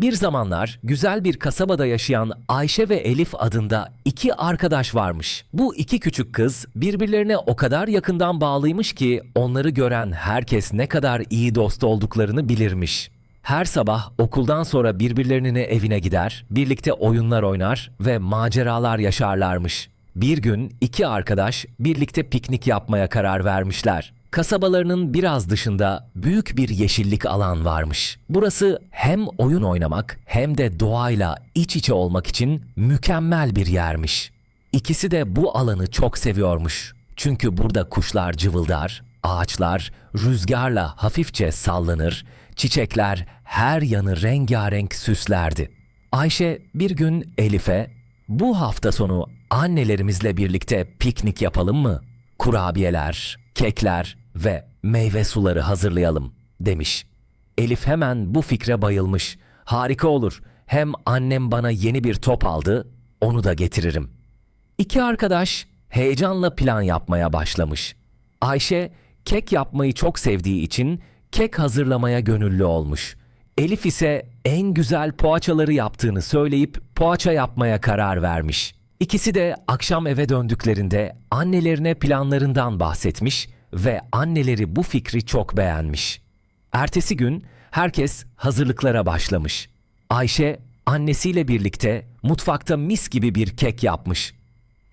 Bir zamanlar güzel bir kasabada yaşayan Ayşe ve Elif adında iki arkadaş varmış. Bu iki küçük kız birbirlerine o kadar yakından bağlıymış ki onları gören herkes ne kadar iyi dost olduklarını bilirmiş. Her sabah okuldan sonra birbirlerinin evine gider, birlikte oyunlar oynar ve maceralar yaşarlarmış. Bir gün iki arkadaş birlikte piknik yapmaya karar vermişler. Kasabalarının biraz dışında büyük bir yeşillik alan varmış. Burası hem oyun oynamak hem de doğayla iç içe olmak için mükemmel bir yermiş. İkisi de bu alanı çok seviyormuş. Çünkü burada kuşlar cıvıldar, ağaçlar rüzgarla hafifçe sallanır, çiçekler her yanı rengarenk süslerdi. Ayşe bir gün Elif'e bu hafta sonu annelerimizle birlikte piknik yapalım mı? Kurabiyeler, kekler ve meyve suları hazırlayalım demiş. Elif hemen bu fikre bayılmış. Harika olur. Hem annem bana yeni bir top aldı, onu da getiririm. İki arkadaş heyecanla plan yapmaya başlamış. Ayşe kek yapmayı çok sevdiği için kek hazırlamaya gönüllü olmuş. Elif ise en güzel poğaçaları yaptığını söyleyip poğaça yapmaya karar vermiş. İkisi de akşam eve döndüklerinde annelerine planlarından bahsetmiş ve anneleri bu fikri çok beğenmiş. Ertesi gün herkes hazırlıklara başlamış. Ayşe annesiyle birlikte mutfakta mis gibi bir kek yapmış.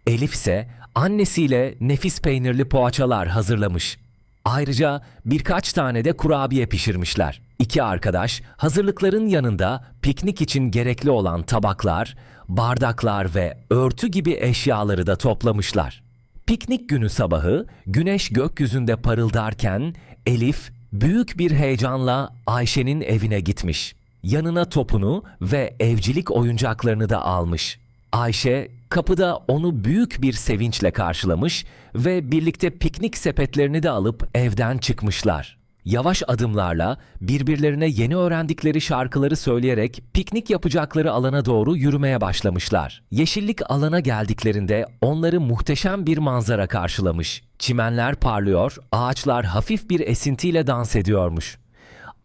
Elif ise annesiyle nefis peynirli poğaçalar hazırlamış. Ayrıca birkaç tane de kurabiye pişirmişler. İki arkadaş hazırlıkların yanında piknik için gerekli olan tabaklar, bardaklar ve örtü gibi eşyaları da toplamışlar. Piknik günü sabahı güneş gökyüzünde parıldarken Elif büyük bir heyecanla Ayşe'nin evine gitmiş. Yanına topunu ve evcilik oyuncaklarını da almış. Ayşe kapıda onu büyük bir sevinçle karşılamış ve birlikte piknik sepetlerini de alıp evden çıkmışlar. Yavaş adımlarla birbirlerine yeni öğrendikleri şarkıları söyleyerek piknik yapacakları alana doğru yürümeye başlamışlar. Yeşillik alana geldiklerinde onları muhteşem bir manzara karşılamış. Çimenler parlıyor, ağaçlar hafif bir esintiyle dans ediyormuş.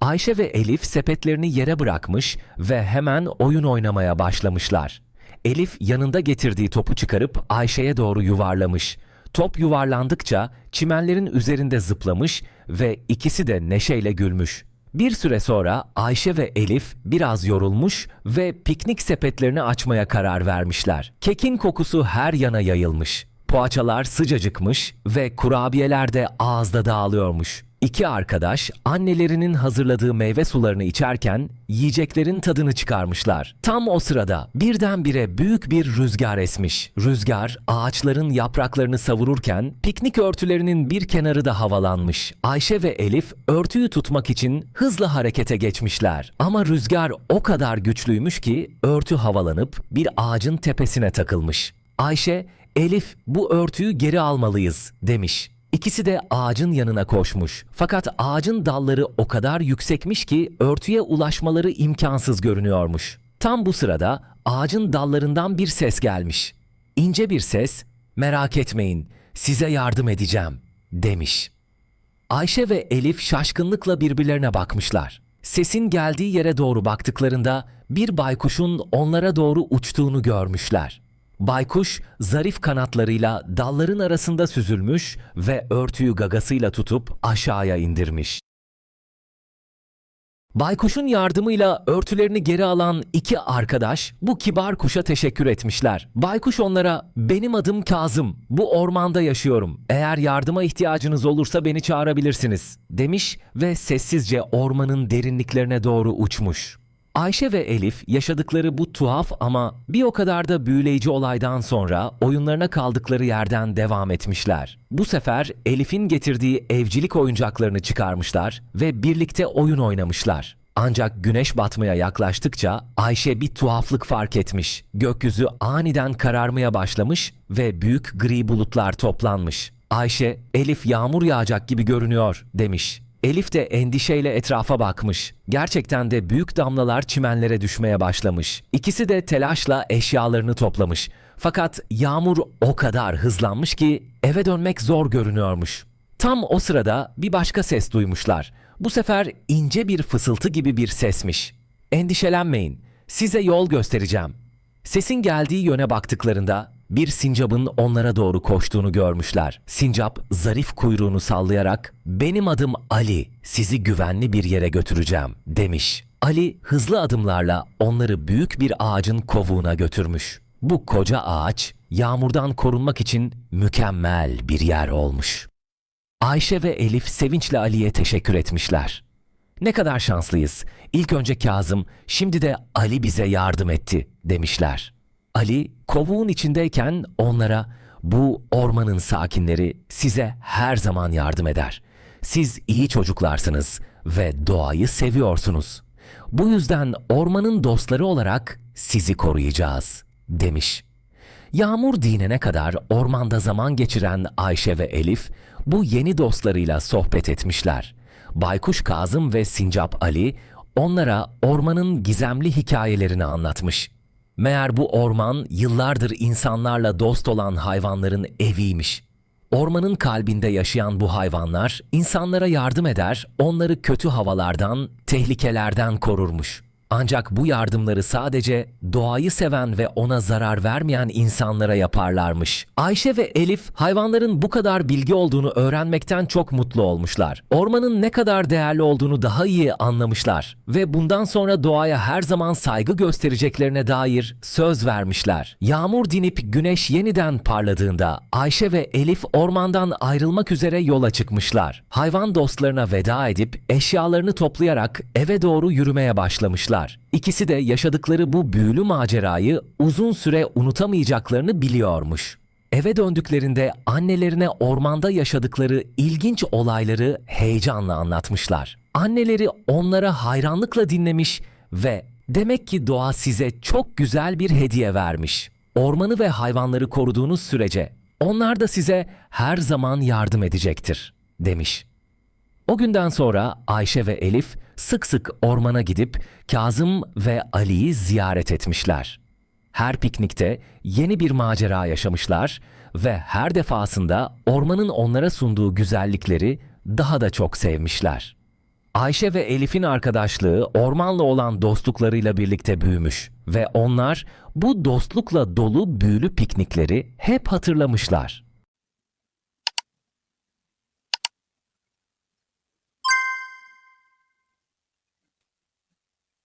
Ayşe ve Elif sepetlerini yere bırakmış ve hemen oyun oynamaya başlamışlar. Elif yanında getirdiği topu çıkarıp Ayşe'ye doğru yuvarlamış. Top yuvarlandıkça çimenlerin üzerinde zıplamış ve ikisi de neşeyle gülmüş. Bir süre sonra Ayşe ve Elif biraz yorulmuş ve piknik sepetlerini açmaya karar vermişler. Kekin kokusu her yana yayılmış. Poğaçalar sıcacıkmış ve kurabiyeler de ağızda dağılıyormuş. İki arkadaş annelerinin hazırladığı meyve sularını içerken yiyeceklerin tadını çıkarmışlar. Tam o sırada birdenbire büyük bir rüzgar esmiş. Rüzgar ağaçların yapraklarını savururken piknik örtülerinin bir kenarı da havalanmış. Ayşe ve Elif örtüyü tutmak için hızla harekete geçmişler. Ama rüzgar o kadar güçlüymüş ki örtü havalanıp bir ağacın tepesine takılmış. Ayşe, Elif bu örtüyü geri almalıyız demiş. İkisi de ağacın yanına koşmuş. Fakat ağacın dalları o kadar yüksekmiş ki örtüye ulaşmaları imkansız görünüyormuş. Tam bu sırada ağacın dallarından bir ses gelmiş. İnce bir ses, "Merak etmeyin, size yardım edeceğim." demiş. Ayşe ve Elif şaşkınlıkla birbirlerine bakmışlar. Sesin geldiği yere doğru baktıklarında bir baykuşun onlara doğru uçtuğunu görmüşler. Baykuş zarif kanatlarıyla dalların arasında süzülmüş ve örtüyü gagasıyla tutup aşağıya indirmiş. Baykuşun yardımıyla örtülerini geri alan iki arkadaş bu kibar kuşa teşekkür etmişler. Baykuş onlara "Benim adım Kazım. Bu ormanda yaşıyorum. Eğer yardıma ihtiyacınız olursa beni çağırabilirsiniz." demiş ve sessizce ormanın derinliklerine doğru uçmuş. Ayşe ve Elif yaşadıkları bu tuhaf ama bir o kadar da büyüleyici olaydan sonra oyunlarına kaldıkları yerden devam etmişler. Bu sefer Elif'in getirdiği evcilik oyuncaklarını çıkarmışlar ve birlikte oyun oynamışlar. Ancak güneş batmaya yaklaştıkça Ayşe bir tuhaflık fark etmiş. Gökyüzü aniden kararmaya başlamış ve büyük gri bulutlar toplanmış. Ayşe, Elif yağmur yağacak gibi görünüyor demiş. Elif de endişeyle etrafa bakmış. Gerçekten de büyük damlalar çimenlere düşmeye başlamış. İkisi de telaşla eşyalarını toplamış. Fakat yağmur o kadar hızlanmış ki eve dönmek zor görünüyormuş. Tam o sırada bir başka ses duymuşlar. Bu sefer ince bir fısıltı gibi bir sesmiş. Endişelenmeyin. Size yol göstereceğim. Sesin geldiği yöne baktıklarında bir sincapın onlara doğru koştuğunu görmüşler. Sincap zarif kuyruğunu sallayarak "Benim adım Ali. Sizi güvenli bir yere götüreceğim." demiş. Ali hızlı adımlarla onları büyük bir ağacın kovuğuna götürmüş. Bu koca ağaç yağmurdan korunmak için mükemmel bir yer olmuş. Ayşe ve Elif sevinçle Ali'ye teşekkür etmişler. Ne kadar şanslıyız. İlk önce Kazım, şimdi de Ali bize yardım etti demişler. Ali kovuğun içindeyken onlara bu ormanın sakinleri size her zaman yardım eder. Siz iyi çocuklarsınız ve doğayı seviyorsunuz. Bu yüzden ormanın dostları olarak sizi koruyacağız demiş. Yağmur dinene kadar ormanda zaman geçiren Ayşe ve Elif bu yeni dostlarıyla sohbet etmişler. Baykuş Kazım ve Sincap Ali onlara ormanın gizemli hikayelerini anlatmış. Meğer bu orman yıllardır insanlarla dost olan hayvanların eviymiş. Ormanın kalbinde yaşayan bu hayvanlar insanlara yardım eder, onları kötü havalardan, tehlikelerden korurmuş. Ancak bu yardımları sadece doğayı seven ve ona zarar vermeyen insanlara yaparlarmış. Ayşe ve Elif hayvanların bu kadar bilgi olduğunu öğrenmekten çok mutlu olmuşlar. Ormanın ne kadar değerli olduğunu daha iyi anlamışlar ve bundan sonra doğaya her zaman saygı göstereceklerine dair söz vermişler. Yağmur dinip güneş yeniden parladığında Ayşe ve Elif ormandan ayrılmak üzere yola çıkmışlar. Hayvan dostlarına veda edip eşyalarını toplayarak eve doğru yürümeye başlamışlar. İkisi de yaşadıkları bu büyülü macerayı uzun süre unutamayacaklarını biliyormuş. Eve döndüklerinde annelerine ormanda yaşadıkları ilginç olayları heyecanla anlatmışlar. Anneleri onlara hayranlıkla dinlemiş ve demek ki doğa size çok güzel bir hediye vermiş. Ormanı ve hayvanları koruduğunuz sürece onlar da size her zaman yardım edecektir demiş. O günden sonra Ayşe ve Elif sık sık ormana gidip Kazım ve Ali'yi ziyaret etmişler. Her piknikte yeni bir macera yaşamışlar ve her defasında ormanın onlara sunduğu güzellikleri daha da çok sevmişler. Ayşe ve Elif'in arkadaşlığı ormanla olan dostluklarıyla birlikte büyümüş ve onlar bu dostlukla dolu büyülü piknikleri hep hatırlamışlar.